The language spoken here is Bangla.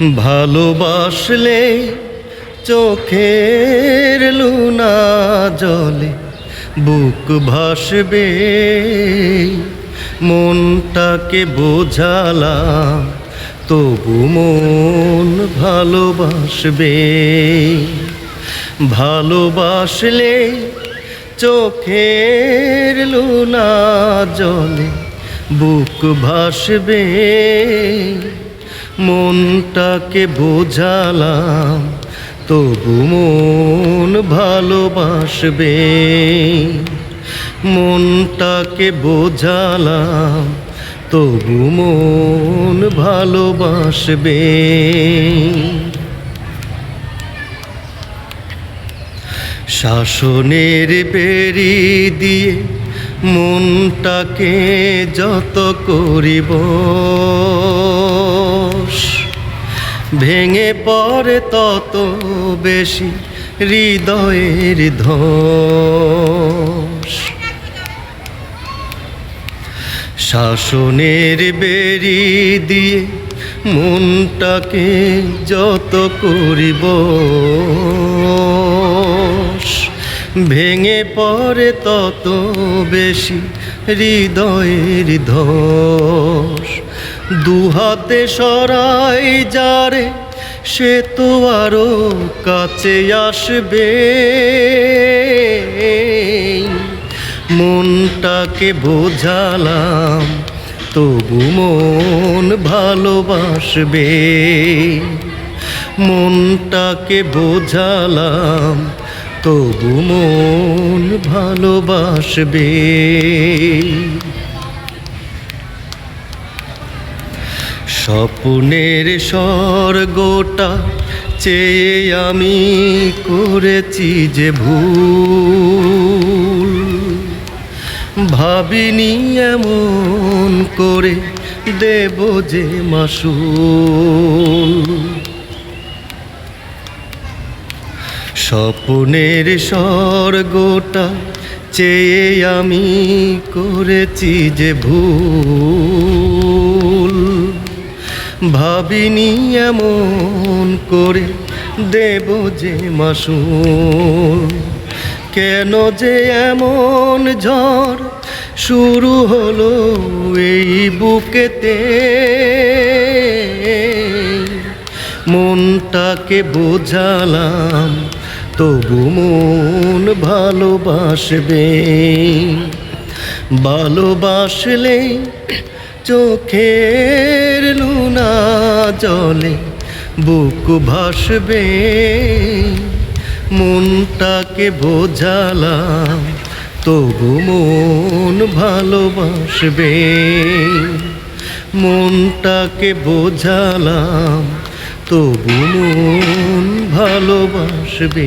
ভালোবাসলে চোখের লুনা জলে বুক ভাসবে। মনটাকে বোঝালাম তবু মন ভালোবাসবে। ভালোবাসলে চোখের লুনা জলে বুক ভাসবে। মনটাকে বোঝালাম তবু মন ভালোবাসবে। মনটাকে বোঝালাম তবু মন ভালোবাসবে। শাসনের বেরি দিয়ে মনটাকে যত করিব, ভেঙে পড়ে তত বেশি হৃদয়ের ধস। শাসনের বেরি দিয়ে মনটাকে যত করিব ভেঙে পড়ে তত বেশি হৃদয়ের ধস। দুহাতে সরাই যারে, সে তো আরও কাছে আসবে। মনটাকে বোঝালাম, তবু মন ভালোবাসবে। মনটাকে বোঝালাম তবু মন ভালোবাসবে। স্বপ্নের স্বর্গটা চেয়ে আমি করেছি যে ভুল। ভাবিনি এমন করে দেব যে মাসুল। স্বপ্নের স্বর্গটা চেয়ে আমি করেছি যে ভুল। ভাবিনি এমন করে দেব যে মাসুল। কেন যে এমন ঝড় শুরু হলো এই বুকেতে? মনটাকে বোঝালাম তবু মন ভালোবাসবে। ভালোবাসলে চোখের লুনা জলে বুক ভাসবে। মনটাকে বোঝালাম, তবু মন ভালোবাসবে। মনটাকে বোঝালাম তবু মন ভালোবাসবে।